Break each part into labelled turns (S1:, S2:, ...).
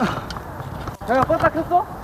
S1: 야, 껐다 켰어?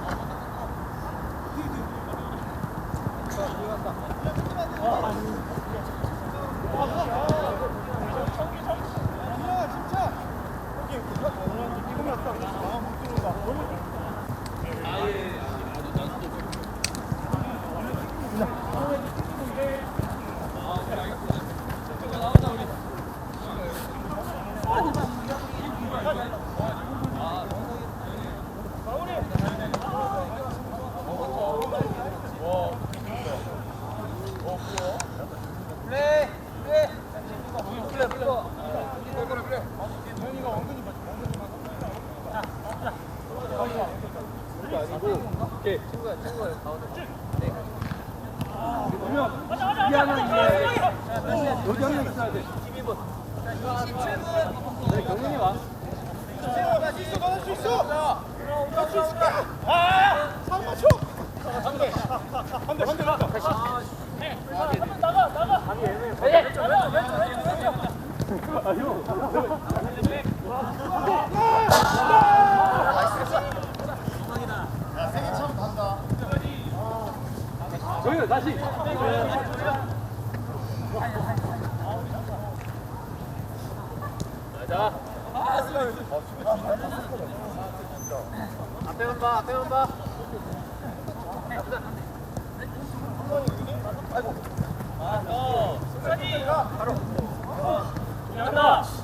S1: 여기 한명 있어야 돼. 12분. 네, 경민이 와. 저기 다시. 앞에만 봐, 앞에만 봐. 간다.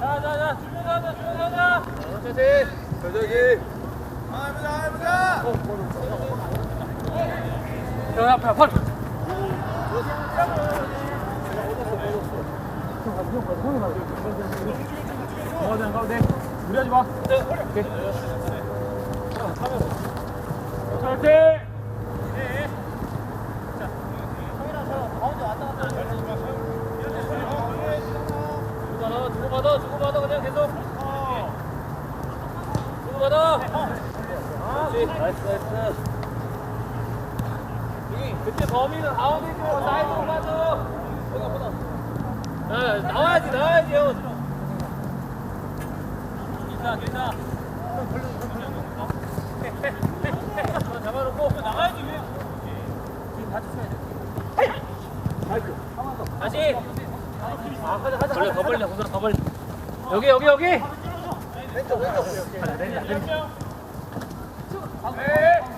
S1: 자자자 준비하자 준비하자. 천천히. 저기. 아 해보자 해보자. 형 앞에 앞에. 가운데 가운데 무리하지 마. 오케이. 그렇지 나이스 나이스 여기 그때 가운데 있고 사이드로 가줘 여기 보다 야 나와야지 나와야지 형 괜찮아 괜찮아 잡아놓고 나가야지 왜 다시 아, 가자, 가자. 벌려, 더 공사 더 벌려. 여기, 여기, 여기. 왼쪽, 왼쪽. 내리자, 내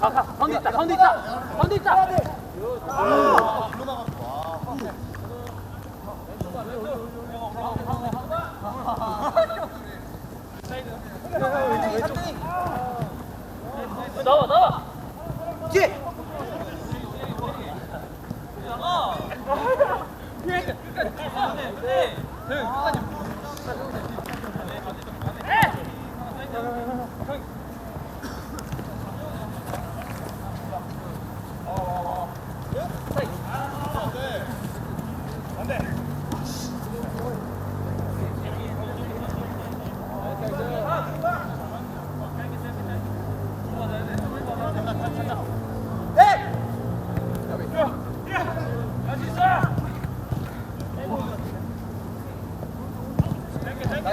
S1: 가, 가. 가운데 있다, 가운데 있다. 가운데 있다. 나와, 나와. 가야 돼, 가야 돼.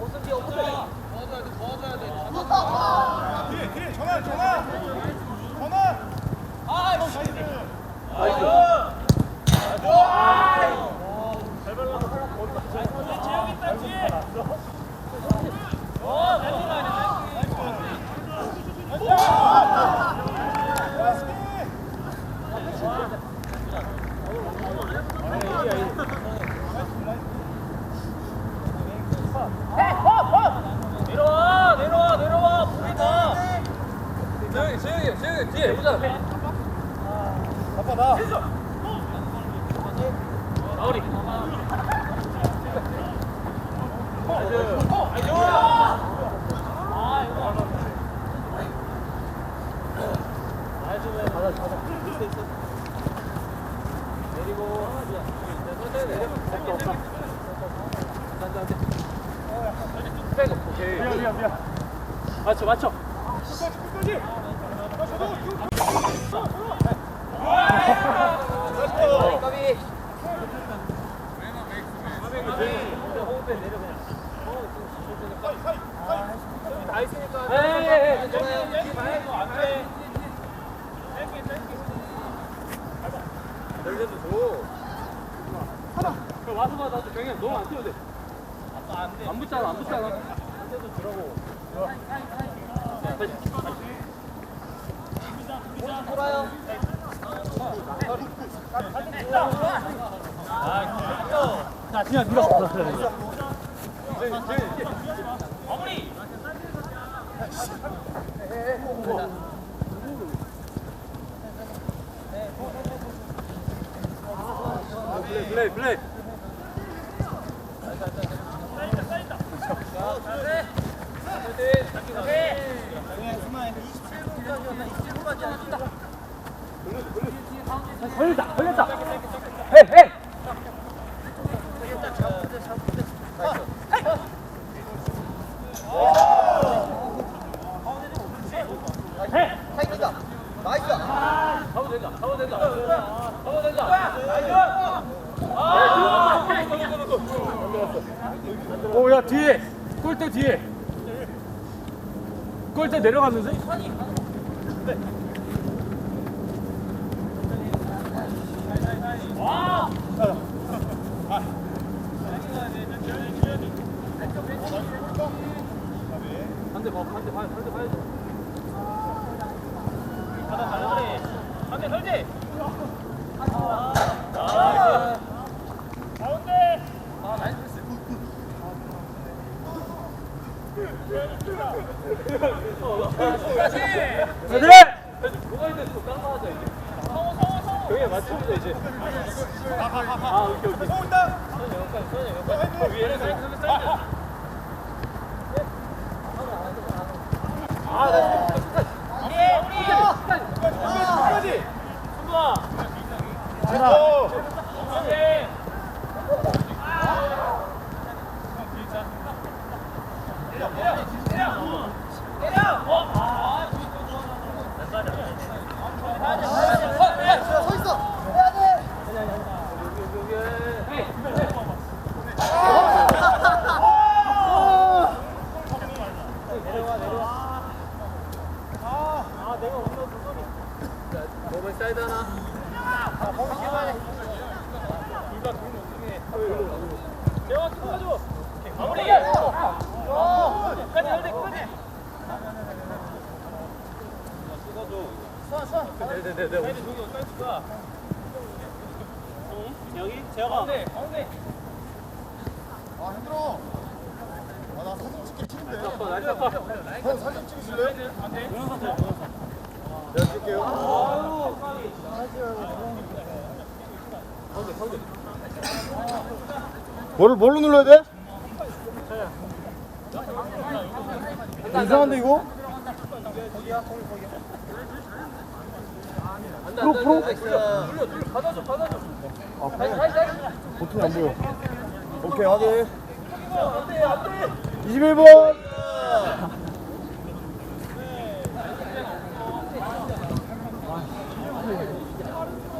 S1: 없어, 없어. 도와줘야 돼, 도와줘야 돼.
S2: 뒤에 뒤에 전화 전화 전화
S1: 아, 나이스. 내려와, 내려와, 내려와.
S2: 아빠 나.
S1: 마무리. 맞춰 맞춰.
S2: 끝까지.
S1: 와서 봐 나도 경영 너무 안 뛰어도 돼. 안 붙잖아 안 붙잖아. 자, 그냥 밀어. 플레이, 플레이, 플레이. 걸렸다, 걸렸다. 헤이, 헤이.
S3: 타이밍이다. 나이스.
S1: 잡아도 된다, 잡아도 된다. 잡아도 된다. 오, 야, 뒤에. 골대 뒤에. 골대 내려갔는데? 한대 봐, 한대 봐, 한대 봐야죠. 한대 설지. 그래! 뭐가 있는지 좀 깜빡하자 이제. 성호 성호 경에 맞춰보자 이제. 아 오케이 오케이.
S2: 온다.
S1: 선이 여기까지 선이 여기까지. 위에 사이드 사이드. 아, 나 지금 끝까지. 끝까지. 승부아. 오케이.
S3: 서 있어. 해야 돼.
S1: 몸을 사이드 하나. 재영아 찍어줘. 마무리. 끝까지 해야 끝까지. 네네네. 사이드 저기 어디까지 줄까? 여기 재영아. 가운데 가운데.
S2: 아 힘들어. 아 나 사진 찍기 싫은데.
S1: 나이스 나이스 아빠.
S2: 형 사진 찍으실래요? 내가.
S1: 가운데 가운데.
S2: 뭐를 뭘로 눌러야 돼? 이상한데 이거?
S1: 프로 프로. 눌러 눌러 받아줘 받아줘. 다시 다시.
S2: 버튼이 안 보여. 오케이 확인. 21번.
S1: 다시 다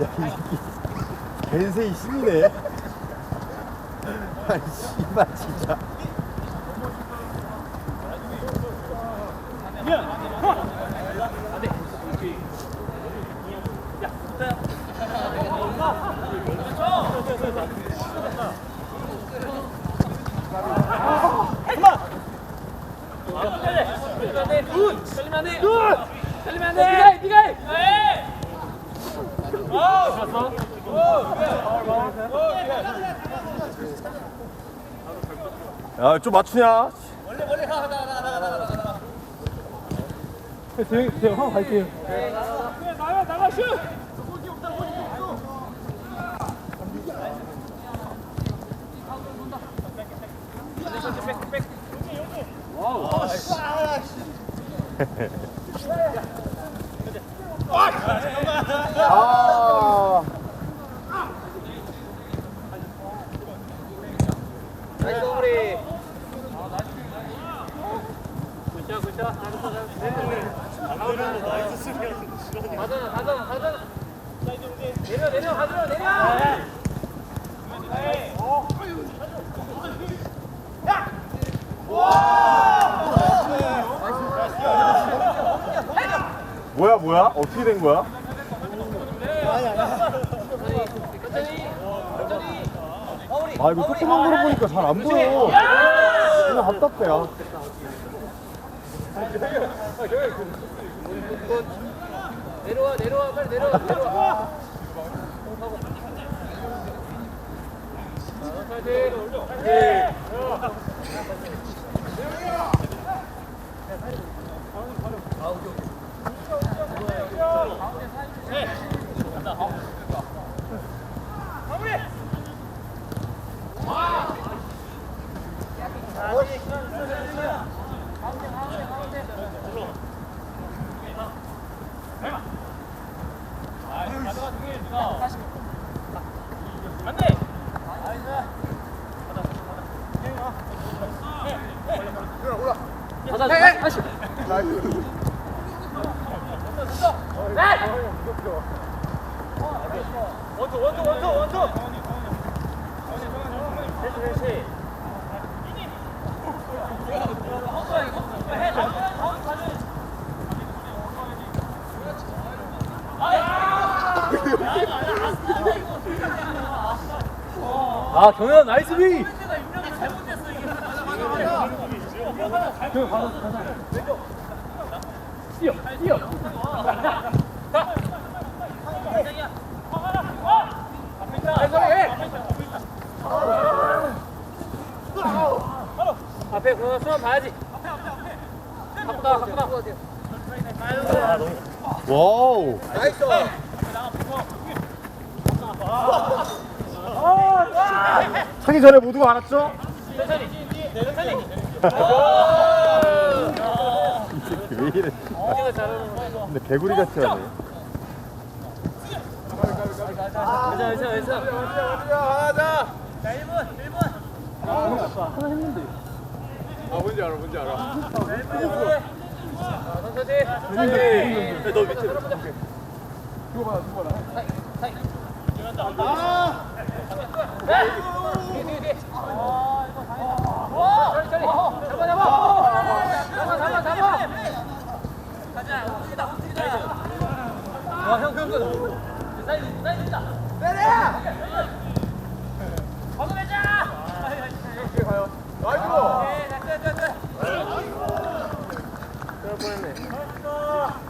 S2: 야, 이 새끼. 겐세이 신이네. 아이, 씨발, 진짜.
S1: 살리면 안 돼. 살리면 안 돼. 네가 해. 네가 해. 좋았어.
S2: 야, 좀 맞추냐?
S1: 대형 대형 한번 갈게요. 나가 나가 슛.
S2: 아.
S3: 나이스 우리.
S1: 굿샷 굿샷. 가잖아 가잖아 가잖아. 내려 내려 가들어 내려.
S2: 뭐야, 뭐야? 어떻게 된 거야? 아, 이거 조그만 거로 보니까 잘 안 보여. 그냥 답답해, 야.
S1: 내려와 내려와 빨리 내려와 내려와. 다시. 원투 원투 원투 원투. 됐지 됐지. 아 경현 나이스 비. 경현 가자 가자. 뛰어 뛰어. 앞에 그거 수만 봐야지. 갖고 나와 갖고 나와.
S2: 와우.
S3: 나이스.
S2: 차기 전에 모두가 알았죠? 이 새끼 왜 이래? 근데 개구리 같이 하네.
S1: 괜찮아 괜찮아 괜찮아.
S2: 아 뭔지 알아, 뭔지 알아.
S1: 자, 천천히.
S2: 너 밑에.
S1: 가자. 와 그.
S2: 나이스.
S1: 네. 그럴 뻔했네.